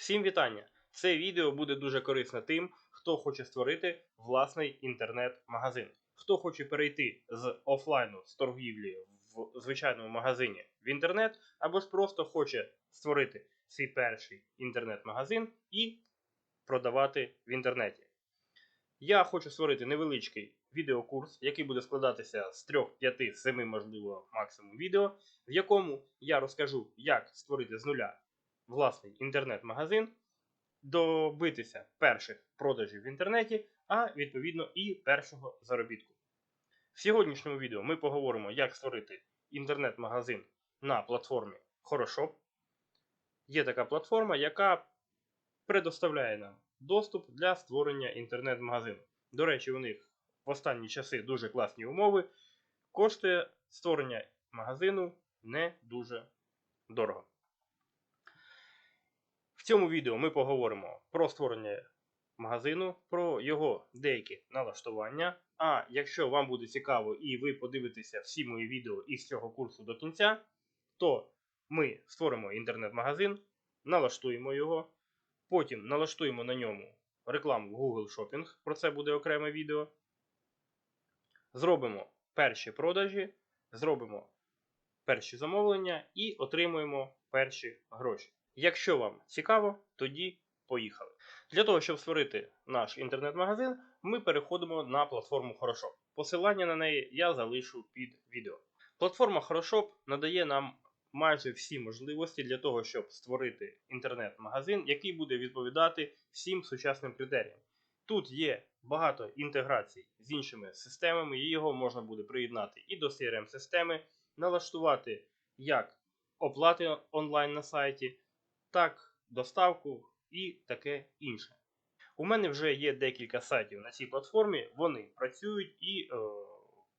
Всім вітання! Це відео буде дуже корисне тим, хто хоче створити власний інтернет-магазин. Хто хоче перейти з офлайну з торгівлі в звичайному магазині в інтернет, або ж просто хоче створити свій перший інтернет-магазин і продавати в інтернеті. Я хочу створити невеличкий відеокурс, який буде складатися з 3, 5, 7, можливо, максимум відео, в якому я розкажу, як створити з нуля власний інтернет-магазин, добитися перших продажів в інтернеті, а відповідно і першого заробітку. В сьогоднішньому відео ми поговоримо, як створити інтернет-магазин на платформі Хорошоп. Є така платформа, яка предоставляє нам доступ для створення інтернет-магазину. До речі, у них в останні часи дуже класні умови. Коштує створення магазину не дуже дорого. Цьому відео ми поговоримо про створення магазину, про його деякі налаштування. А якщо вам буде цікаво і ви подивитеся всі мої відео із цього курсу до кінця, то ми створимо інтернет-магазин, налаштуємо його, потім налаштуємо на ньому рекламу в Google Shopping, про це буде окреме відео. Зробимо перші продажі, зробимо перші замовлення і отримуємо перші гроші. Якщо вам цікаво, тоді поїхали. Для того, щоб створити наш інтернет-магазин, ми переходимо на платформу Хорошоп. Посилання на неї я залишу під відео. Платформа Хорошоп надає нам майже всі можливості для того, щоб створити інтернет-магазин, який буде відповідати всім сучасним критеріям. Тут є багато інтеграцій з іншими системами, і його можна буде приєднати і до CRM-системи, налаштувати як оплати онлайн на сайті, так доставку і таке інше. У мене вже є декілька сайтів на цій платформі, вони працюють і е,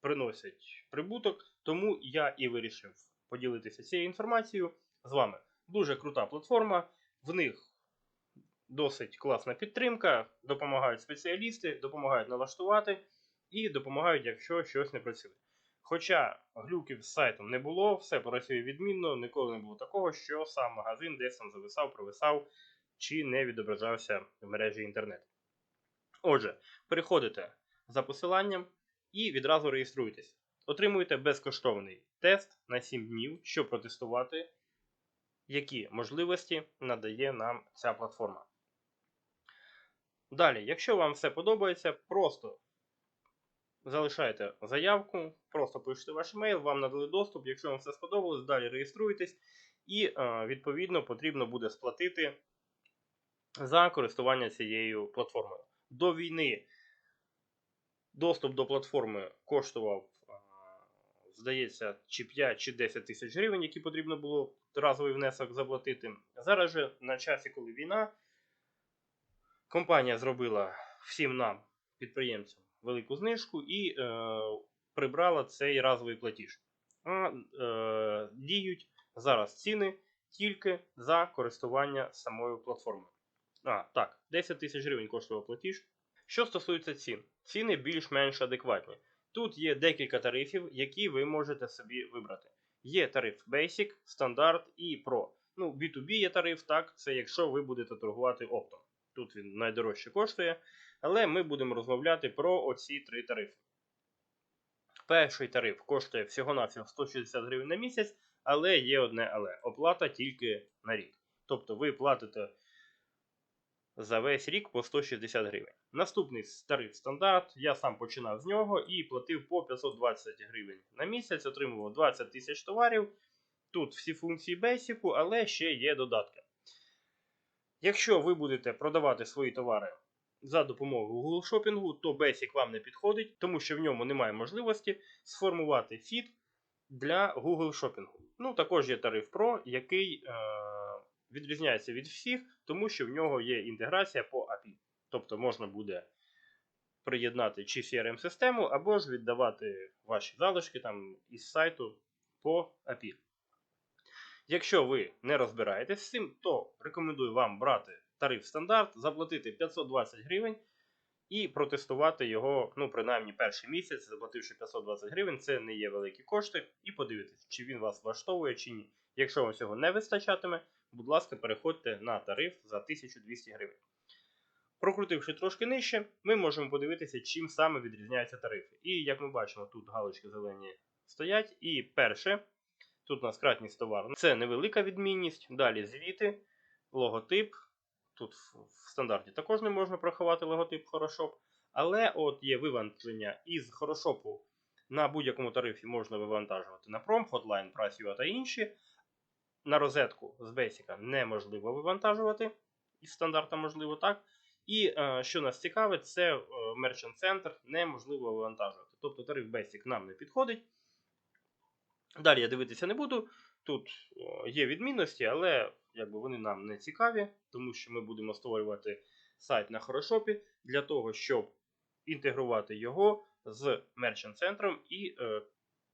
приносять прибуток, тому я і вирішив поділитися цією інформацією з вами. Дуже крута платформа, в них досить класна підтримка, допомагають спеціалісти, допомагають налаштувати і допомагають, якщо щось не працює. Хоча глюків з сайтом не було, все працює відмінно, ніколи не було такого, що сам магазин десь там зависав, провисав чи не відображався в мережі інтернет. Отже, переходите за посиланням і відразу реєструйтесь. Отримуєте безкоштовний тест на 7 днів, щоб протестувати, які можливості надає нам ця платформа. Далі, якщо вам все подобається, просто залишайте заявку, просто пишете ваш емейл, вам надали доступ. Якщо вам все сподобалось, далі реєструєтесь, і е, відповідно потрібно буде сплатити за користування цією платформою. До війни доступ до платформи коштував, е, здається, чи 5 чи 10 тисяч гривень, які потрібно було разовий внесок заплатити. Зараз же на часі, коли війна, компанія зробила всім нам, підприємцям, велику знижку і е, прибрала цей разовий платіж. А е, діють зараз ціни тільки за користування самою платформою. А, так, 10 тисяч гривень коштував платіж. Що стосується цін, ціни більш-менш адекватні. Тут є декілька тарифів, які ви можете собі вибрати. Є тариф Basic, Стандарт і Pro. Ну, B2B є тариф, так, це якщо ви будете торгувати оптом. Тут він найдорожче коштує. Але ми будемо розмовляти про оці три тарифи. Перший тариф коштує всього-навсього 160 гривень на місяць, але є одне але. Оплата тільки на рік. Тобто ви платите за весь рік по 160 гривень. Наступний тариф стандарт. Я сам починав з нього і платив по 520 гривень на місяць, отримував 20 тисяч товарів. Тут всі функції Basic, але ще є додатки. Якщо ви будете продавати свої товари за допомогою Google Shopping, то Basic вам не підходить, тому що в ньому немає можливості сформувати фід для Google Shopping. Ну, також є тариф Pro, який е, відрізняється від всіх, тому що в нього є інтеграція по API. Тобто можна буде приєднати чи CRM-систему, або ж віддавати ваші залишки там із сайту по API. Якщо ви не розбираєтесь з цим, то рекомендую вам брати тариф стандарт, заплатити 520 гривень і протестувати його, ну, принаймні перший місяць, заплативши 520 гривень, це не є великі кошти, і подивитись, чи він вас влаштовує чи ні. Якщо вам цього не вистачатиме, будь ласка, переходьте на тариф за 1200 гривень. Прокрутивши трошки нижче, ми можемо подивитися, чим саме відрізняються тарифи. І як ми бачимо, тут галочки зелені стоять. І перше, тут у нас кратність товару. Це невелика відмінність. Далі звіти, логотип. Тут в стандарті також не можна проховати логотип Хорошоп. Але от є вивантаження із Хорошопу на будь-якому тарифі можна вивантажувати на Prom, Hotline, Price.ua та інші. На розетку з Basic неможливо вивантажувати. Із стандарта можливо так. І е, що нас цікавить, це е, Merchant Center неможливо вивантажувати. Тобто тариф Basic нам не підходить. Далі я дивитися не буду. Тут є відмінності, але якби вони нам не цікаві, тому що ми будемо створювати сайт на Хорошопі для того, щоб інтегрувати його з Merchant центром і е,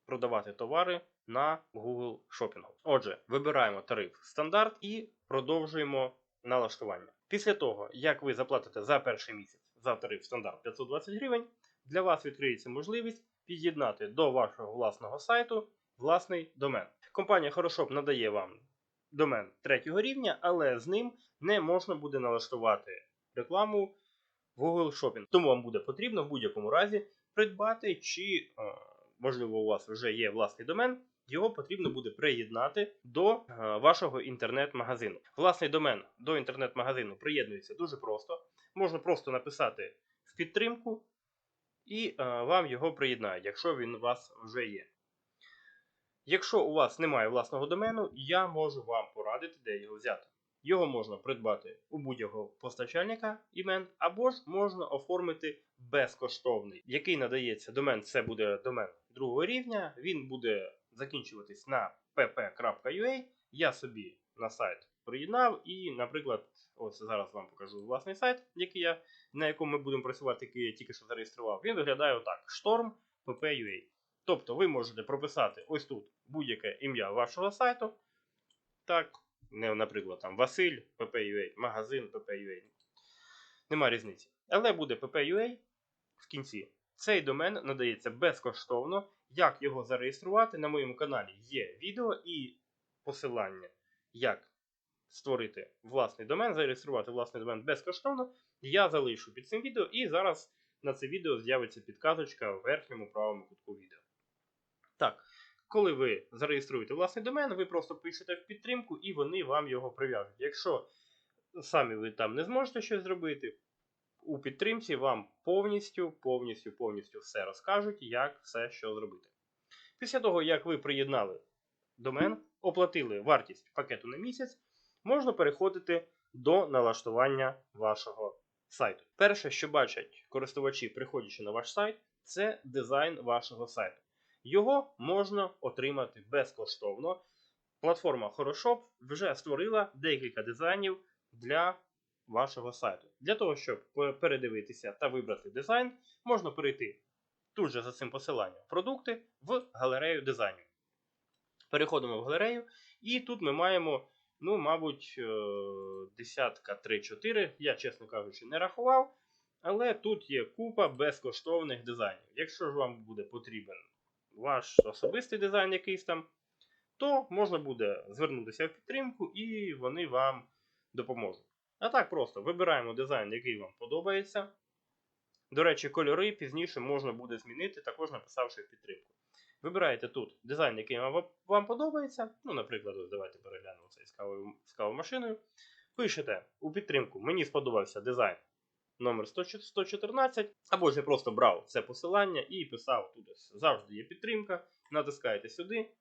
продавати товари на Google Shopping. Отже, вибираємо тариф стандарт і продовжуємо налаштування. Після того, як ви заплатите за перший місяць за тариф стандарт 520 гривень, для вас відкриється можливість під'єднати до вашого власного сайту власний домен. Компанія Хорошоп надає вам домен третього рівня, але з ним не можна буде налаштувати рекламу в Google Shopping. Тому вам буде потрібно в будь-якому разі придбати, чи, е, можливо, у вас вже є власний домен. Його потрібно буде приєднати до е, вашого інтернет-магазину. Власний домен до інтернет-магазину приєднується дуже просто. Можна просто написати в підтримку, і е, вам його приєднають, якщо він у вас вже є. Якщо у вас немає власного домену, я можу вам порадити, де його взяти. Його можна придбати у будь-якого постачальника імен, або ж можна оформити безкоштовний, який надається домен. Це буде домен другого рівня. Він буде закінчуватись на pp.ua. Я собі на сайт приєднав, і, наприклад, ось зараз вам покажу власний сайт, який я, на якому ми будемо працювати, який я тільки що зареєстрував. Він виглядає отак: Storm PP.ua. Тобто ви можете прописати ось тут будь-яке ім'я вашого сайту. Так, не, наприклад, там Василь PP.ua, магазин PP.ua. Нема різниці. Але буде PP.ua в кінці. Цей домен надається безкоштовно. Як його зареєструвати? На моєму каналі є відео і посилання, як створити власний домен, зареєструвати власний домен безкоштовно. Я залишу під цим відео, і зараз на це відео з'явиться підказочка в верхньому правому кутку відео. Так, коли ви зареєструєте власний домен, ви просто пишете в підтримку і вони вам його прив'яжуть. Якщо самі ви там не зможете щось зробити, у підтримці вам повністю, повністю, повністю все розкажуть, як все що зробити. Після того, як ви приєднали домен, оплатили вартість пакету на місяць, можна переходити до налаштування вашого сайту. Перше, що бачать користувачі, приходячи на ваш сайт, це дизайн вашого сайту. Його можна отримати безкоштовно. Платформа Хорошоп вже створила декілька дизайнів для вашого сайту. Для того, щоб передивитися та вибрати дизайн, можна перейти тут же за цим посиланням продукти в галерею дизайнів. Переходимо в галерею, і тут ми маємо, ну, мабуть, е, десятка 3-4. Я, чесно кажучи, не рахував. Але тут є купа безкоштовних дизайнів. Якщо ж вам буде потрібен ваш особистий дизайн якийсь там, то можна буде звернутися в підтримку і вони вам допоможуть. А так просто вибираємо дизайн, який вам подобається. До речі, кольори пізніше можна буде змінити, також написавши в підтримку. Вибираєте тут дизайн, який вам, вам подобається. Ну, наприклад, ось давайте переглянемо цей з кавомашиною. Пишете у підтримку, мені сподобався дизайн номер 114, або ж я просто брав це посилання і писав тут. Завжди є підтримка. Натискаєте сюди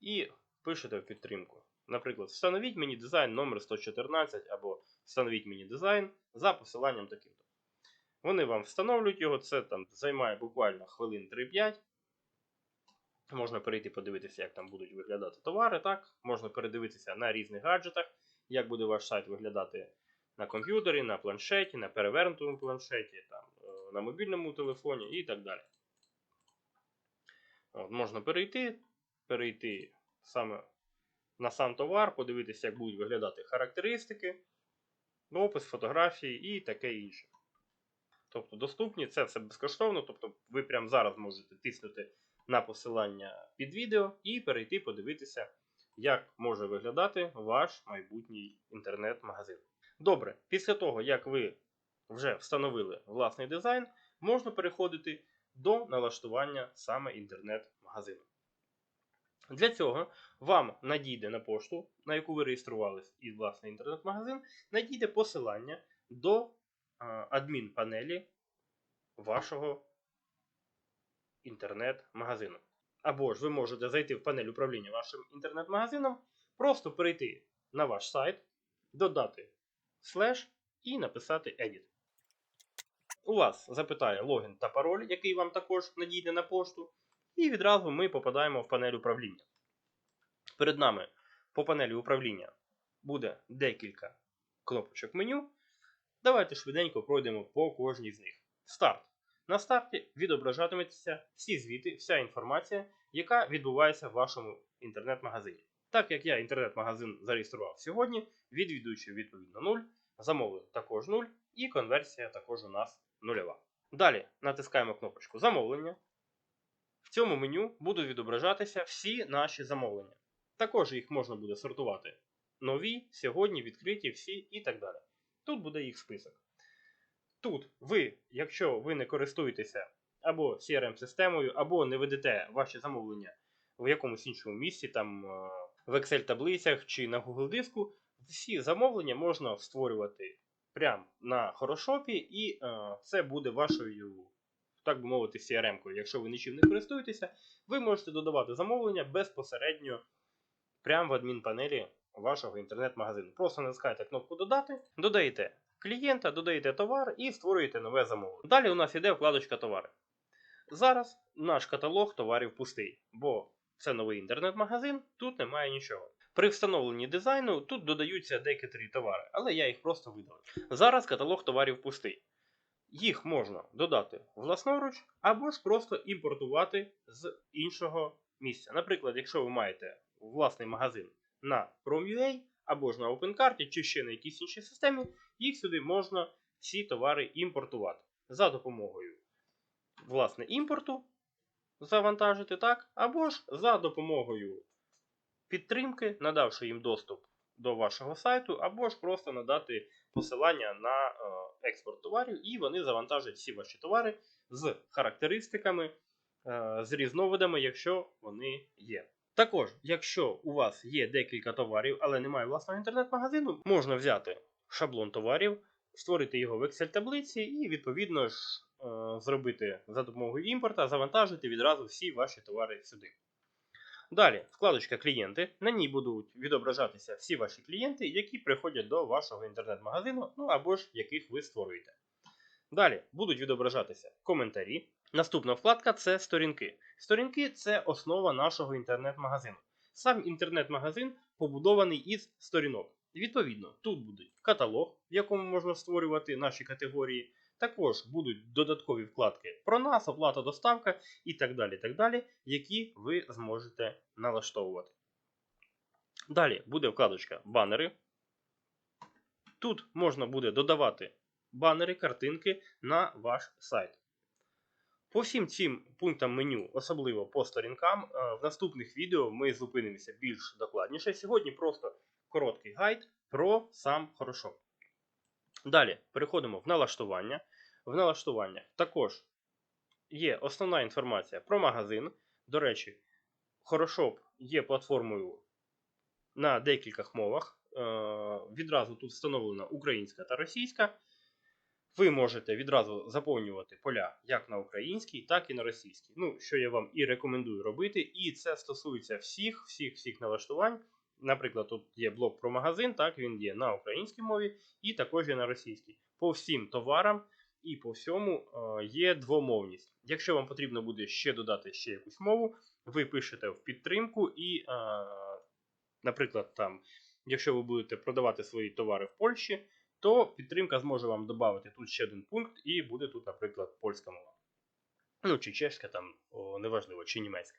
і пишете в підтримку. Наприклад, встановіть мені дизайн номер 114 або встановіть мені дизайн за посиланням таким-то. Вони вам встановлюють його, це там займає буквально хвилин 3-5. Можна перейти подивитися, як там будуть виглядати товари. так? Можна передивитися на різних гаджетах, як буде ваш сайт виглядати на комп'ютері, на планшеті, на перевернутому планшеті, там, е, на мобільному телефоні і так далі. От, Можна перейти, перейти саме на сам товар, подивитися, як будуть виглядати характеристики, опис, фотографії і таке інше. Тобто доступні, це все безкоштовно. Тобто ви прямо зараз можете тиснути на посилання під відео і перейти подивитися як може виглядати ваш майбутній інтернет-магазин. Добре, після того, як ви вже встановили власний дизайн, можна переходити до налаштування саме інтернет-магазину. Для цього вам надійде на пошту, на яку ви реєструвались і власний інтернет-магазин, надійде посилання до адмінпанелі вашого інтернет-магазину. Або ж ви можете зайти в панель управління вашим інтернет-магазином, просто перейти на ваш сайт, додати слеш і написати Edit. У вас запитає логін та пароль, який вам також надійде на пошту. І відразу ми попадаємо в панель управління. Перед нами по панелі управління буде декілька кнопочок меню. Давайте швиденько пройдемо по кожній з них. Старт. На старті відображатиметься всі звіти, вся інформація, яка відбувається в вашому інтернет-магазині. Так як я інтернет-магазин зареєстрував сьогодні, відвідуючи відповідно 0, замовлень також 0 і конверсія також у нас нульова. Далі натискаємо кнопочку Замовлення. В цьому меню будуть відображатися всі наші замовлення. Також їх можна буде сортувати. Нові, сьогодні, відкриті, всі і так далі. Тут буде їх список. Тут ви, якщо ви не користуєтеся або CRM-системою, або не ведете ваші замовлення в якомусь іншому місці, там е, в Excel-таблицях чи на Google диску, всі замовлення можна створювати прямо на хорошопі, і е, це буде вашою, так би мовити, CRM-кою. Якщо ви нічим не користуєтеся, ви можете додавати замовлення безпосередньо прямо в адмінпанелі вашого інтернет-магазину. Просто натискаєте кнопку Додати, додаєте клієнта, додаєте товар і створюєте нове замовлення. Далі у нас йде вкладочка товари. Зараз наш каталог товарів пустий, бо це новий інтернет-магазин, тут немає нічого. При встановленні дизайну тут додаються декотрі товари, але я їх просто видалив. Зараз каталог товарів пустий. Їх можна додати власноруч або ж просто імпортувати з іншого місця. Наприклад, якщо ви маєте власний магазин на Prom.ua або ж на OpenCart, чи ще на якійсь іншій системі, їх сюди можна ці товари імпортувати за допомогою власне імпорту завантажити, так, або ж за допомогою підтримки, надавши їм доступ до вашого сайту, або ж просто надати посилання на е, експорт товарів, і вони завантажать всі ваші товари з характеристиками, е, з різновидами, якщо вони є. Також, якщо у вас є декілька товарів, але немає власного інтернет-магазину, можна взяти шаблон товарів, створити його в Excel-таблиці і, відповідно ж, зробити за допомогою імпорта, завантажити відразу всі ваші товари сюди. Далі, вкладочка Клієнти. На ній будуть відображатися всі ваші клієнти, які приходять до вашого інтернет-магазину, ну або ж яких ви створюєте. Далі будуть відображатися коментарі. Наступна вкладка це сторінки. Сторінки це основа нашого інтернет-магазину. Сам інтернет-магазин побудований із сторінок. Відповідно, тут буде каталог, в якому можна створювати наші категорії. Також будуть додаткові вкладки про нас, оплата доставка і так далі, так далі, які ви зможете налаштовувати. Далі буде вкладочка банери. Тут можна буде додавати банери, картинки на ваш сайт. По всім цим пунктам меню, особливо по сторінкам, е, в наступних відео ми зупинимося більш докладніше. Сьогодні просто короткий гайд про сам Хорошоп. Далі переходимо в налаштування. В налаштуваннях також є основна інформація про магазин. До речі, Хорошоп є платформою на декількох мовах. Е, відразу тут встановлена українська та російська. Ви можете відразу заповнювати поля як на українській, так і на російській. Ну, що я вам і рекомендую робити. І це стосується всіх всіх всіх налаштувань. Наприклад, тут є блок про магазин, так, він є на українській мові і також є на російській. По всім товарам і по всьому е, є двомовність. Якщо вам потрібно буде ще додати ще якусь мову, ви пишете в підтримку, і, е, наприклад, там, якщо ви будете продавати свої товари в Польщі, то підтримка зможе вам додати тут ще один пункт, і буде тут, наприклад, польська мова. Ну, чи чешська, там, о, неважливо, чи німецька.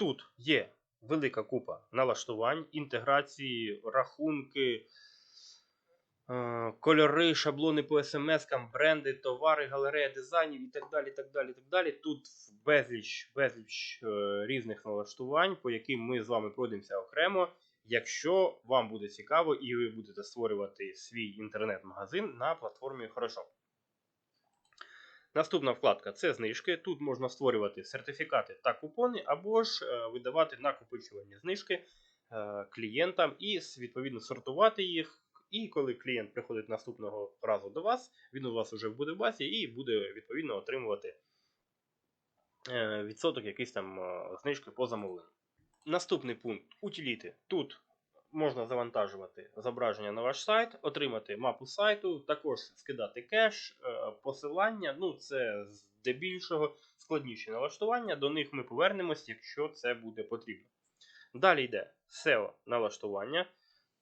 Тут є велика купа налаштувань, інтеграції, рахунки, е, кольори, шаблони по смс-кам, бренди, товари, галерея дизайнів і так далі. так далі, так далі. Тут безліч, безліч е, різних налаштувань, по яким ми з вами пройдемося окремо. Якщо вам буде цікаво і ви будете створювати свій інтернет-магазин на платформі Хорошо. Наступна вкладка це знижки. Тут можна створювати сертифікати та купони, або ж е, видавати накопичувальні знижки е, клієнтам і відповідно сортувати їх. І коли клієнт приходить наступного разу до вас, він у вас вже буде в базі і буде відповідно отримувати е, відсоток якийсь там знижки по замовленню. Наступний пункт утиліти. Тут можна завантажувати зображення на ваш сайт, отримати мапу сайту, також скидати кеш, е, посилання. Ну, це здебільшого складніші налаштування. До них ми повернемось, якщо це буде потрібно. Далі йде SEO налаштування.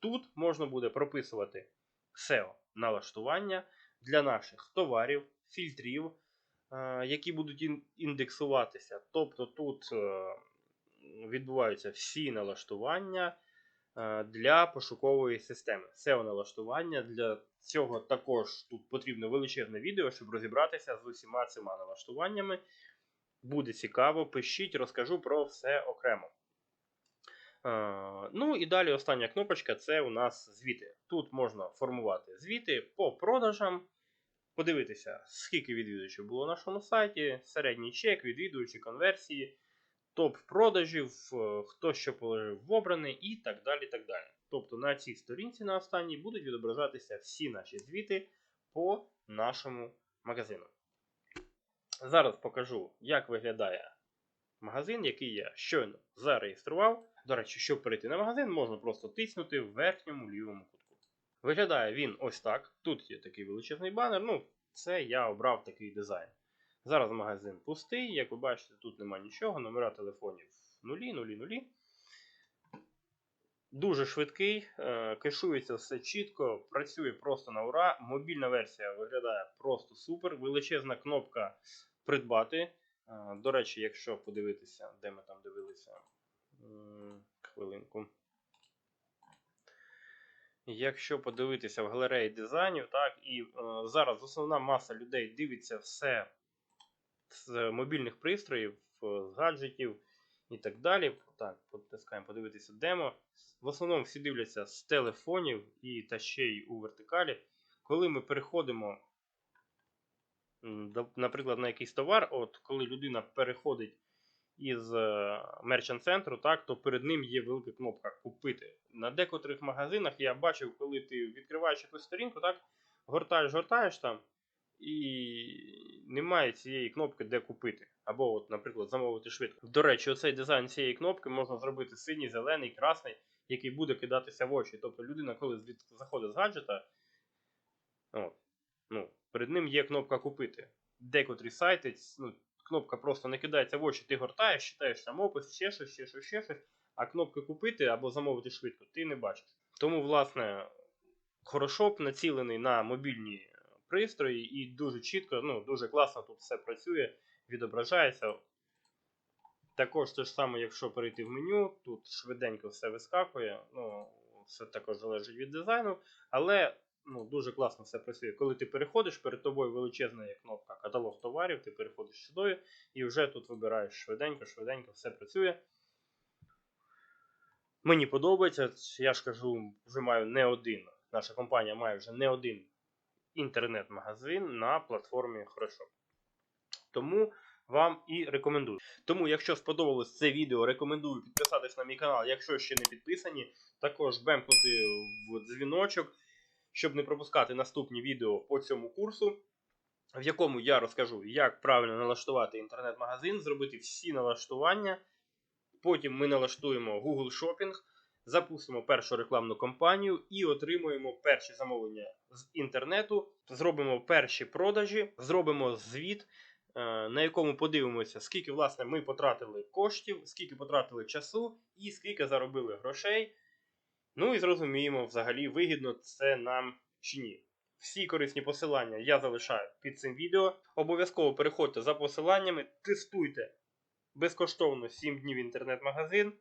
Тут можна буде прописувати SEO налаштування для наших товарів, фільтрів, е, які будуть індексуватися. Тобто тут е, відбуваються всі налаштування для пошукової системи. SEO налаштування для цього також тут потрібно величезне відео, щоб розібратися з усіма цими налаштуваннями. Буде цікаво, пишіть, розкажу про все окремо. Е, Ну і далі остання кнопочка це у нас звіти. Тут можна формувати звіти по продажам, подивитися, скільки відвідувачів було на нашому сайті, середній чек, відвідувачі, конверсії, топ продажів, е, хто що положив в обраний і так далі. так далі. Тобто на цій сторінці на останній будуть відображатися всі наші звіти по нашому магазину. Зараз покажу, як виглядає магазин, який я щойно зареєстрував. До речі, щоб перейти на магазин, можна просто тиснути в верхньому лівому кутку. Виглядає він ось так. Тут є такий величезний банер. Ну, це я обрав такий дизайн. Зараз магазин пустий, як ви бачите, тут нема нічого, номера телефонів нулі, нулі, нулі. Дуже швидкий, е, кешується все чітко, працює просто на ура. Мобільна версія виглядає просто супер. Величезна кнопка придбати. Е, До речі, якщо подивитися, де ми там дивилися. Хвилинку. Якщо подивитися в галереї дизайнів, так, і е, зараз основна маса людей дивиться все з мобільних пристроїв, е, з гаджетів і так далі. Так, потискаємо подивитися демо. В основному всі дивляться з телефонів і та ще й у вертикалі. Коли ми переходимо, наприклад, на якийсь товар, от коли людина переходить із мерчант центру, так, то перед ним є велика кнопка Купити. На декотрих магазинах я бачив, коли ти відкриваєш якусь сторінку, так, гортаєш, гортаєш там, і немає цієї кнопки, де купити. Або, от, наприклад, замовити швидко. До речі, оцей дизайн цієї кнопки можна зробити синій, зелений, красний, який буде кидатися в очі. Тобто людина, коли заходить з гаджета, от, ну, перед ним є кнопка купити. Декотрі сайти, ну, кнопка просто не кидається в очі, ти гортаєш, читаєш там опис, ще щось, ще щось, ще щось, а кнопки купити або замовити швидко ти не бачиш. Тому, власне, Хорошоп націлений на мобільні пристрої і дуже чітко, ну, дуже класно тут все працює, відображається. Також те ж саме, якщо перейти в меню, тут швиденько все вискакує. Ну, все також залежить від дизайну, але ну, дуже класно все працює. Коли ти переходиш, перед тобою величезна є кнопка каталог товарів, ти переходиш сюди і вже тут вибираєш швиденько, швиденько, все працює. Мені подобається, я ж кажу, вже маю не один. Наша компанія має вже не один інтернет-магазин на платформі Хорошо. Тому вам і рекомендую. Тому, якщо сподобалось це відео, рекомендую підписатись на мій канал, якщо ще не підписані. Також бемкнути в дзвіночок, щоб не пропускати наступні відео по цьому курсу, в якому я розкажу, як правильно налаштувати інтернет-магазин, зробити всі налаштування. Потім ми налаштуємо Google Shopping, запустимо першу рекламну кампанію і отримуємо перші замовлення з інтернету, зробимо перші продажі, зробимо звіт, е, на якому подивимося, скільки власне ми потратили коштів, скільки потратили часу і скільки заробили грошей. Ну і зрозуміємо, взагалі, вигідно це нам чи ні. Всі корисні посилання я залишаю під цим відео. Обов'язково переходьте за посиланнями, тестуйте безкоштовно 7 днів інтернет-магазин.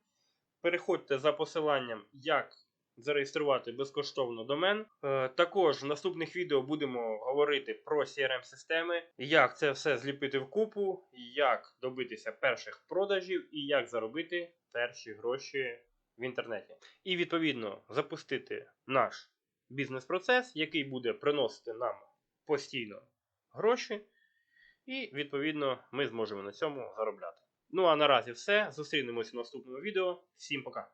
Переходьте за посиланням, як зареєструвати безкоштовно домен. Е, Також в наступних відео будемо говорити про CRM-системи, як це все зліпити в купу, як добитися перших продажів і як заробити перші гроші в інтернеті. І відповідно запустити наш бізнес-процес, який буде приносити нам постійно гроші. І відповідно ми зможемо на цьому заробляти. Ну а наразі все. Зустрінемось в наступному відео. Всім пока!